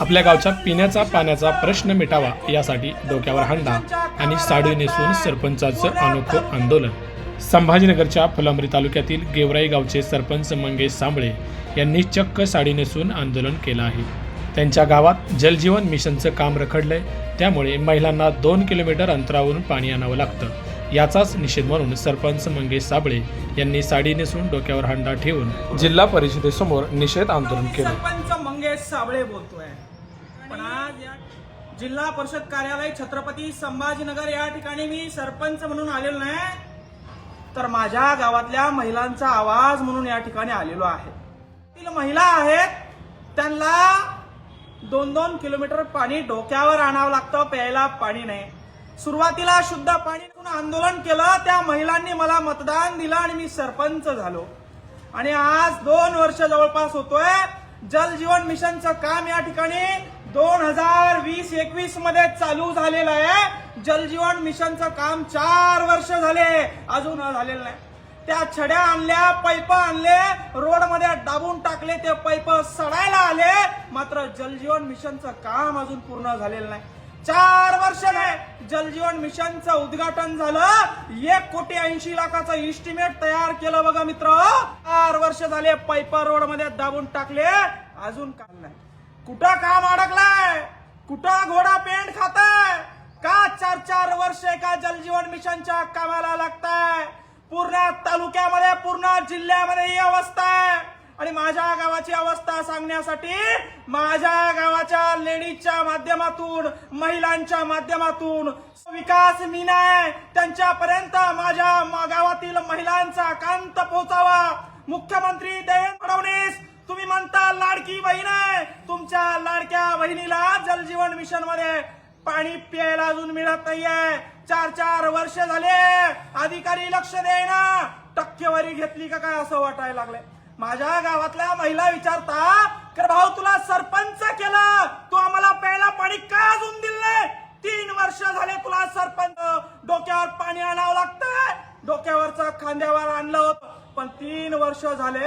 आपल्या गावच्या पिण्याचा पाण्याचा प्रश्न मिटावा यासाठी डोक्यावर हांडा आणि साडी नेसून सरपंचाचं अनोखं आंदोलन. संभाजीनगरच्या फुलंबरी तालुक्यातील गेवराई गावचे सरपंच मंगेश सांबळे यांनी चक्क साडी नेसून आंदोलन केलं आहे. त्यांच्या गावात जलजीवन मिशनचं काम रखडलंय. त्यामुळे महिलांना दोन किलोमीटर अंतरावरून पाणी आणावं लागतं. याचाच निषेध म्हणून सरपंच मंगेश साबळे यांनी साडी नेसून डोक्यावर हांडा ठेवून जिल्हा परिषदेसमोर निषेध आंदोलन केलं. मंगेश साबळे बोलतोय पण आज या जिल्हा परिषद कार्यालय छत्रपती संभाजीनगर या ठिकाणी मी सरपंच म्हणून आलेलो नाही तर माझ्या गावातल्या महिलांचा आवाज म्हणून या ठिकाणी आलेलो आहे. तील महिला आहेत त्यांना दोन दोन किलोमीटर पाणी डोक्यावर आणावं लागतं प्यायला पाणी नाही. सुरुवातीला शुद्ध पाणी आंदोलन केलं त्या महिलांनी मला मतदान दिलं आणि मी सरपंच झालो. आणि आज दोन वर्ष जवळपास होतोय जल जीवन मिशनचं काम या ठिकाणी दोन हजार वीस एकवीसमध्ये चालू झालेलं आहे. जल जीवन मिशनचं काम चार वर्ष झाले अजून झालेलं नाही. त्या छड्या आणल्या पैप आणले रोडमध्ये दाबून टाकले ते पैप सडायला आले. मात्र जलजीवन मिशनचं काम अजून पूर्ण झालेलं नाही. चार वर्ष नाही जलजीवन मिशनचं उद्घाटन झालं. एक कोटी ऐंशी लाखाचं इस्टिमेट तयार केलं बघा मित्र. चार वर्ष झाले पैप रोडमध्ये दाबून टाकले. अजून काम नाही. कुठं काम अडकलाय? कुठं घोडा पेंट खाताय? का चार चार वर्ष एका जलजीवन मिशनच्या कामाला लागताय? पूर्ण तालुक्यामध्ये पूर्ण जिल्ह्यामध्ये ही अवस्था आहे. आणि माझ्या गावाची अवस्था सांगण्यासाठी माझ्या गावाच्या लेडीजच्या माध्यमातून महिलांच्या माध्यमातून विकास मीना आहे. त्यांच्यापर्यंत माझ्या गावातील महिलांचा कांत पोहोचावा. मुख्यमंत्री देवेंद्र फडणवीस तुम्ही म्हणता लाडकी बहीण आहे. तुमच्या लाडक्या बहिणीला जलजीवन मिशनमध्ये पाणी प्यायला अजून मिळत नाहीये. चार चार वर्ष झाले. अधिकारी लक्ष देईना. टक्केवारी घेतली का काय असं वाटायला लागलंय. माझ्या गावातल्या महिला विचारता तर भाऊ तुला सरपंच केलं. तू आम्हाला प्यायला पाणी का अजून दिलंय? तीन वर्ष झाले तुला सरपंच. डोक्यावर पाणी आणावं लागतंय. डोक्यावरचा खांद्यावर आणलं होतं. पण तीन वर्ष झाले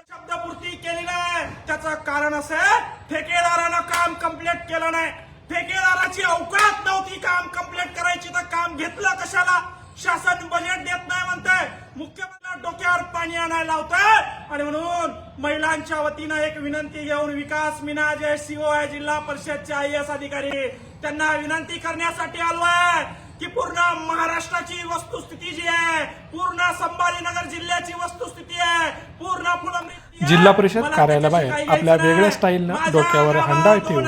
पूर्ती केली नाही. त्याचं कारण असं आहे, ठेकेदारानं काम कंप्लीट केलं नाही. ठेकेदाराची अवकात नव्हती काम कंप्लीट करायची तर काम घेतलं कशाला? शासन बजेट देत नाही म्हणताय. मुख्यमंत्री डोक्यावर पाणी आणायला लावतंय. आणि म्हणून महिलांच्या वतीनं एक विनंती घेऊन विकास मिना जे सीओ आहे जिल्हा परिषदचे आय अधिकारी त्यांना विनंती करण्यासाठी आलो आहे की पूर्ण महाराष्ट्राची वस्तुस्थिती जी आहे पूर्ण संभाजीनगर जिल्ह्याची वस्तुस्थिती आहे पूर्ण फुलंब्री जिल्हा परिषद कार्यालयाबाहेर आपल्या वेगळ्या स्टाईलनं डोक्यावर हंडा ठेवून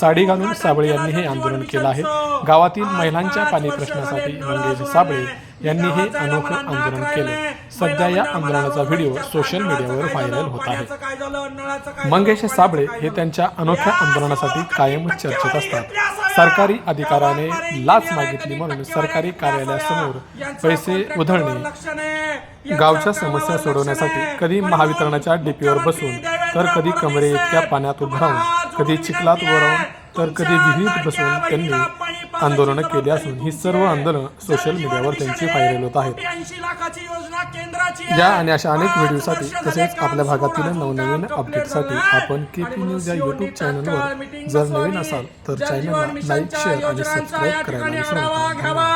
साडी घालून साबळे यांनी हे आंदोलन केलं आहे. गावातील महिलांच्या पाणी प्रश्नासाठी मंगेश साबळे यांनी हे अनोखं आंदोलन केलं. सध्या या आंदोलनाचा व्हिडिओ सोशल मीडियावर व्हायरल होत आहे. मंगेश साबळे हे त्यांच्या अनोख्या आंदोलनासाठी कायम चर्चेत असतात. सरकारी अधिकाऱ्याने लाच मागितली म्हणून सरकारी कार्यालयासमोर पैसे उधळणे गावच्या समस्या सोडवण्यासाठी कधी महावितरणाच्या डीपीवर बसून तर कधी कमरे इतक्या पाण्यात उभं राहून कधी चिखलात वरवून तर कधी विहिरीत बसून त्यांनी आंदोलनं केली असून ही सर्व आंदोलनं सोशल मीडियावर त्यांची व्हायरल होत आहेत. या आणि अशा अनेक व्हिडिओसाठी तसेच आपल्या भागातील नवनवीन अपडेटसाठी आपण के पी न्यूज या यूट्यूब चॅनलवर जर नवीन असाल तर चॅनलला लाईक शेअर आणि सबस्क्राईब करायला विसरू नका.